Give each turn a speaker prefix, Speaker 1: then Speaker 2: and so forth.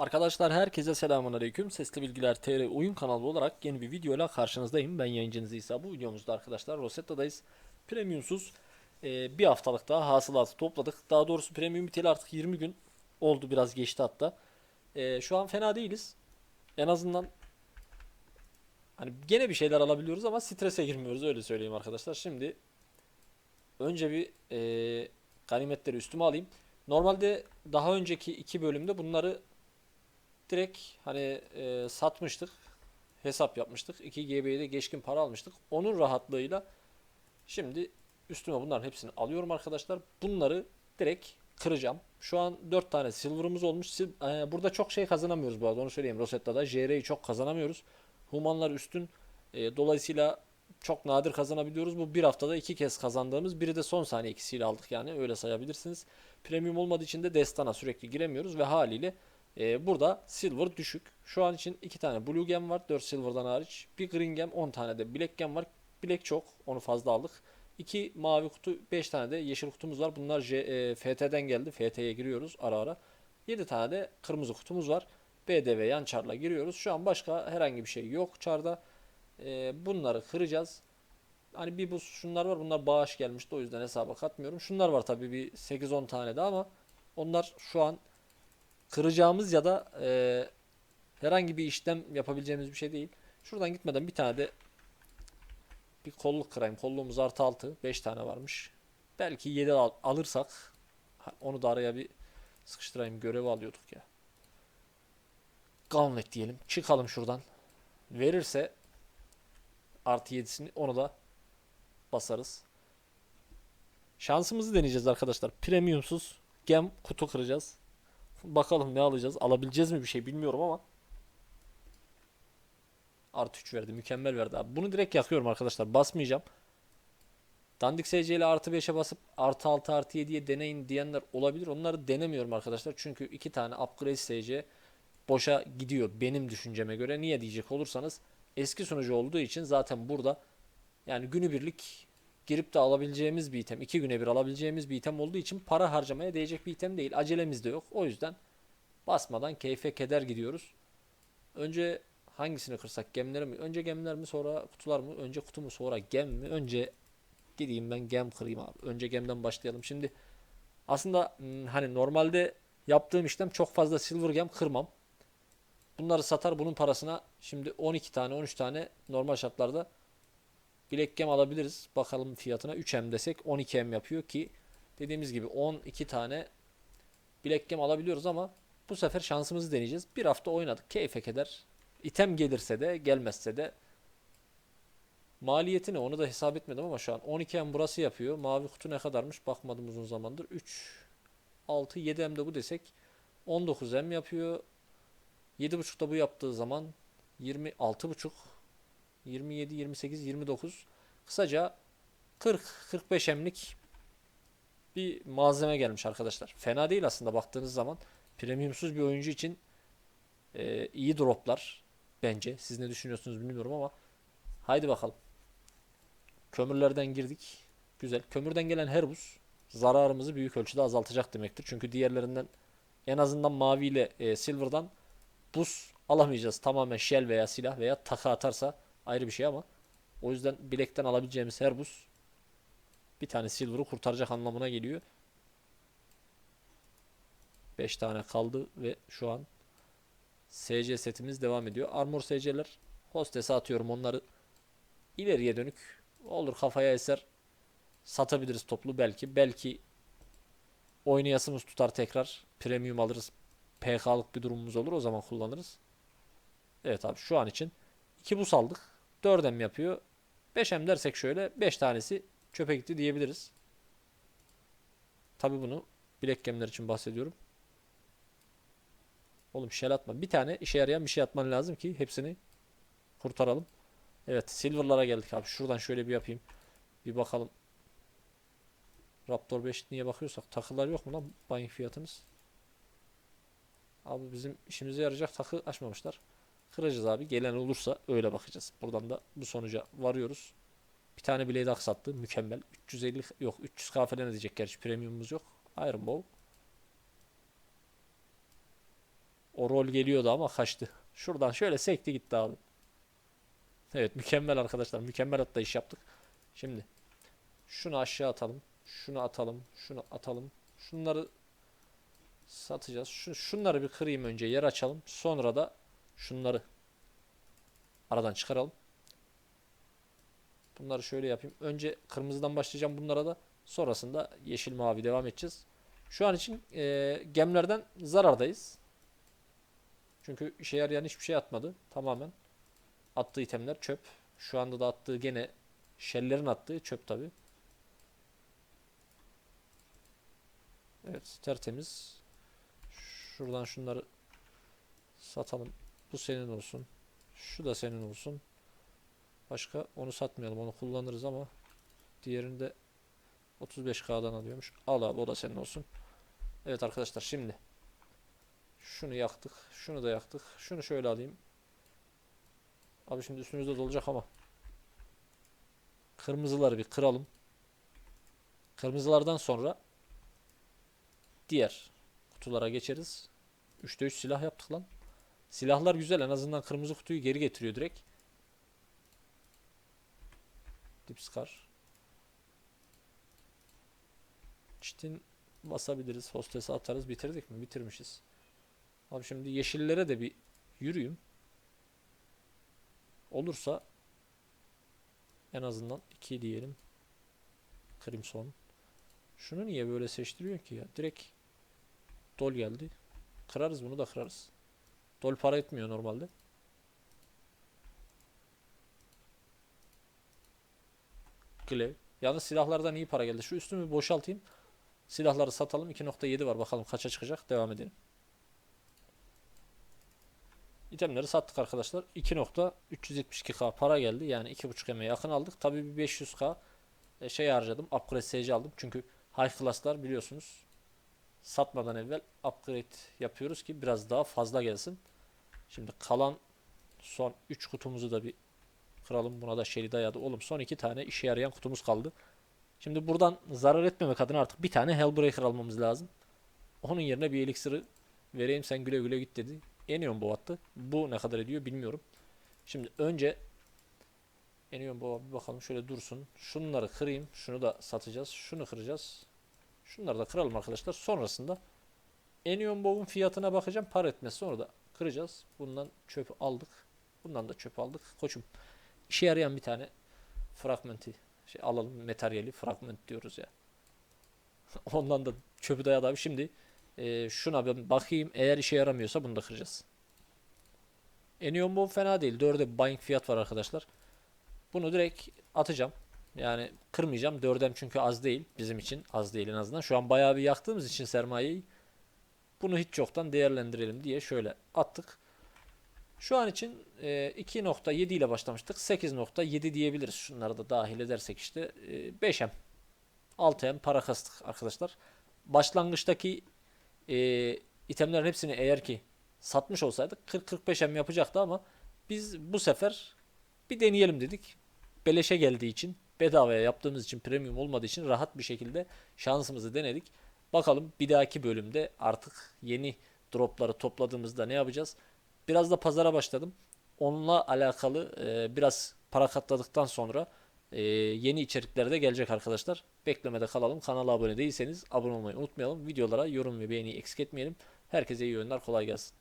Speaker 1: Arkadaşlar herkese selamun aleyküm. Sesli Bilgiler TR oyun kanalı olarak yeni bir videoyla karşınızdayım. Ben yayıncınız İsa. Bu videomuzda arkadaşlar Rosetta'dayız. Premiumsuz e, bir haftalık daha hasılatı topladık. Daha doğrusu premium biteli artık 20 gün oldu biraz geçti hatta. E, şu an fena değiliz. En azından hani gene bir şeyler alabiliyoruz ama strese girmiyoruz öyle söyleyeyim arkadaşlar. Şimdi önce bir e, ganimetleri üstüme alayım. Normalde daha önceki iki bölümde bunları direkt hani e, satmıştık. Hesap yapmıştık. 2 GB'ye de geçkin para almıştık. Onun rahatlığıyla şimdi üstüme bunların hepsini alıyorum arkadaşlar. Bunları direkt kıracağım. Şu an 4 tane silver'ımız olmuş. E, burada çok şey kazanamıyoruz bu arada onu söyleyeyim. Rosetta'da JR'yi çok kazanamıyoruz. Humanlar üstün. E, dolayısıyla çok nadir kazanabiliyoruz. Bu bir haftada iki kez kazandığımız. Biri de son saniye ikisiyle aldık yani öyle sayabilirsiniz. Premium olmadığı için de destana sürekli giremiyoruz ve haliyle ee, burada silver düşük. Şu an için 2 tane blue gem var 4 silver'dan hariç. Bir green gem 10 tane de black gem var. Black çok onu fazla aldık. 2 mavi kutu 5 tane de yeşil kutumuz var. Bunlar J, e, FT'den geldi. FT'ye giriyoruz ara ara. 7 tane de kırmızı kutumuz var. BDV yan çarla giriyoruz. Şu an başka herhangi bir şey yok çarda. Ee, bunları kıracağız. Hani bir bu şunlar var. Bunlar bağış gelmişti. O yüzden hesaba katmıyorum. Şunlar var tabii bir 8-10 tane de ama onlar şu an kıracağımız ya da e, herhangi bir işlem yapabileceğimiz bir şey değil. Şuradan gitmeden bir tane de bir kolluk kırayım. Kolluğumuz artı 6. 5 tane varmış. Belki 7 al- alırsak onu da araya bir sıkıştırayım. Görevi alıyorduk ya. Gauntlet diyelim. Çıkalım şuradan. Verirse artı 7'sini onu da basarız. Şansımızı deneyeceğiz arkadaşlar. Premiumsuz gem kutu kıracağız. Bakalım ne alacağız. Alabileceğiz mi bir şey bilmiyorum ama. Artı 3 verdi. Mükemmel verdi abi. Bunu direkt yakıyorum arkadaşlar. Basmayacağım. Dandik SC ile artı 5'e basıp artı 6 artı 7'ye deneyin diyenler olabilir. Onları denemiyorum arkadaşlar. Çünkü iki tane upgrade SC boşa gidiyor benim düşünceme göre. Niye diyecek olursanız eski sunucu olduğu için zaten burada yani günübirlik girip de alabileceğimiz bir item, iki güne bir alabileceğimiz bir item olduğu için para harcamaya değecek bir item değil. Acelemiz de yok. O yüzden basmadan keyfe keder gidiyoruz. Önce hangisini kırsak? Gemleri mi? Önce gemler mi sonra kutular mı? Önce kutu mu sonra gem mi? Önce gideyim ben gem kırayım abi. Önce gemden başlayalım. Şimdi aslında hmm, hani normalde yaptığım işlem çok fazla silver gem kırmam. Bunları satar bunun parasına şimdi 12 tane 13 tane normal şartlarda Bilek gem alabiliriz. Bakalım fiyatına 3M desek 12M yapıyor ki dediğimiz gibi 12 tane bilek gem alabiliyoruz ama bu sefer şansımızı deneyeceğiz. Bir hafta oynadık. Keyfe keder. İtem gelirse de gelmezse de maliyeti ne onu da hesap etmedim ama şu an 12M burası yapıyor. Mavi kutu ne kadarmış bakmadım uzun zamandır. 3 6 7M de bu desek 19M yapıyor. 7.5 da bu yaptığı zaman 26.5 27, 28, 29. Kısaca 40-45 emlik bir malzeme gelmiş arkadaşlar. Fena değil aslında baktığınız zaman. Premiumsuz bir oyuncu için e, iyi droplar bence. Siz ne düşünüyorsunuz bilmiyorum ama haydi bakalım. Kömürlerden girdik. Güzel. Kömürden gelen her buz zararımızı büyük ölçüde azaltacak demektir. Çünkü diğerlerinden en azından mavi ile e, silver'dan buz alamayacağız. Tamamen shell veya silah veya taka atarsa ayrı bir şey ama o yüzden bilekten alabileceğimiz her buz bir tane silver'ı kurtaracak anlamına geliyor. 5 tane kaldı ve şu an SC setimiz devam ediyor. Armor SC'ler hostese atıyorum onları ileriye dönük olur kafaya eser satabiliriz toplu belki. Belki oynayasımız tutar tekrar premium alırız. PK'lık bir durumumuz olur o zaman kullanırız. Evet abi şu an için 2 bus aldık. 4M yapıyor. 5M dersek şöyle 5 tanesi çöpe gitti diyebiliriz. Tabi bunu bilek gemler için bahsediyorum. Oğlum shell atma. Bir tane işe yarayan bir şey atman lazım ki hepsini kurtaralım. Evet silver'lara geldik abi. Şuradan şöyle bir yapayım. Bir bakalım. Raptor 5 niye bakıyorsak takılar yok mu lan buying fiyatınız? Abi bizim işimize yarayacak takı açmamışlar. Kıracağız abi. Gelen olursa öyle bakacağız. Buradan da bu sonuca varıyoruz. Bir tane Blade Axe attı. Mükemmel. 350 yok 300k falan edecek gerçi premiumumuz yok. Iron Bow. O rol geliyordu ama kaçtı. Şuradan şöyle sekti gitti abi. Evet mükemmel arkadaşlar. Mükemmel hatta iş yaptık. Şimdi şunu aşağı atalım. Şunu atalım. Şunu atalım. Şunları satacağız. Şu, şunları bir kırayım önce yer açalım. Sonra da şunları aradan çıkaralım. Bunları şöyle yapayım. Önce kırmızıdan başlayacağım bunlara da. Sonrasında yeşil mavi devam edeceğiz. Şu an için e, gemlerden zarardayız. Çünkü işe yarayan hiçbir şey atmadı. Tamamen attığı itemler çöp. Şu anda da attığı gene şellerin attığı çöp tabi. Evet tertemiz. Şuradan şunları satalım. Bu senin olsun. Şu da senin olsun. Başka onu satmayalım. Onu kullanırız ama diğerini de 35K'dan alıyormuş. Al abi o da senin olsun. Evet arkadaşlar şimdi şunu yaktık. Şunu da yaktık. Şunu şöyle alayım. Abi şimdi üstümüzde dolacak ama kırmızıları bir kıralım. Kırmızılardan sonra diğer kutulara geçeriz. 3'te 3 silah yaptık lan. Silahlar güzel en azından kırmızı kutuyu geri getiriyor direkt. Dipskar. Çitin basabiliriz. Hostese atarız. Bitirdik mi? Bitirmişiz. Abi şimdi yeşillere de bir yürüyüm. Olursa en azından 2 diyelim. Crimson. Şunu niye böyle seçtiriyor ki ya? Direkt dol geldi. Kırarız bunu da kırarız. Dol para etmiyor normalde. Glaive. Yalnız silahlardan iyi para geldi. Şu üstümü boşaltayım. Silahları satalım. 2.7 var. Bakalım kaça çıkacak. Devam edelim. İtemleri sattık arkadaşlar. 2.372k para geldi. Yani 2.5 eme yakın aldık. Tabii bir 500k e, şey harcadım. Upgrade SC aldım. Çünkü high class'lar biliyorsunuz satmadan evvel upgrade yapıyoruz ki biraz daha fazla gelsin. Şimdi kalan son 3 kutumuzu da bir kıralım. Buna da şeri dayadı. Oğlum son 2 tane işe yarayan kutumuz kaldı. Şimdi buradan zarar etmemek adına artık bir tane Hellbreaker almamız lazım. Onun yerine bir elixir'ı vereyim sen güle güle git dedi. Enion bu. Bu ne kadar ediyor bilmiyorum. Şimdi önce Enion bu bir bakalım şöyle dursun. Şunları kırayım. Şunu da satacağız. Şunu kıracağız. Şunları da kıralım arkadaşlar. Sonrasında Enion Bow'un fiyatına bakacağım. Par etmez. Sonra da kıracağız. Bundan çöpü aldık. Bundan da çöp aldık. Koçum işe yarayan bir tane fragmenti şey alalım. Materyali fragment diyoruz ya. Ondan da çöpü dayadı abi. Şimdi e, şuna bir bakayım. Eğer işe yaramıyorsa bunu da kıracağız. Enion Bow fena değil. 4'e buying fiyat var arkadaşlar. Bunu direkt atacağım. Yani kırmayacağım. Dördem çünkü az değil. Bizim için az değil en azından. Şu an bayağı bir yaktığımız için sermayeyi bunu hiç çoktan değerlendirelim diye şöyle attık. Şu an için e, 2.7 ile başlamıştık. 8.7 diyebiliriz. Şunları da dahil edersek işte e, 5M. 6M para kastık arkadaşlar. Başlangıçtaki e, itemlerin hepsini eğer ki satmış olsaydık 40-45M yapacaktı ama biz bu sefer bir deneyelim dedik. Beleşe geldiği için bedavaya yaptığımız için premium olmadığı için rahat bir şekilde şansımızı denedik. Bakalım bir dahaki bölümde artık yeni dropları topladığımızda ne yapacağız? Biraz da pazara başladım. Onunla alakalı e, biraz para katladıktan sonra e, yeni içerikler de gelecek arkadaşlar. Beklemede kalalım. Kanala abone değilseniz abone olmayı unutmayalım. Videolara yorum ve beğeni eksik etmeyelim. Herkese iyi oyunlar kolay gelsin.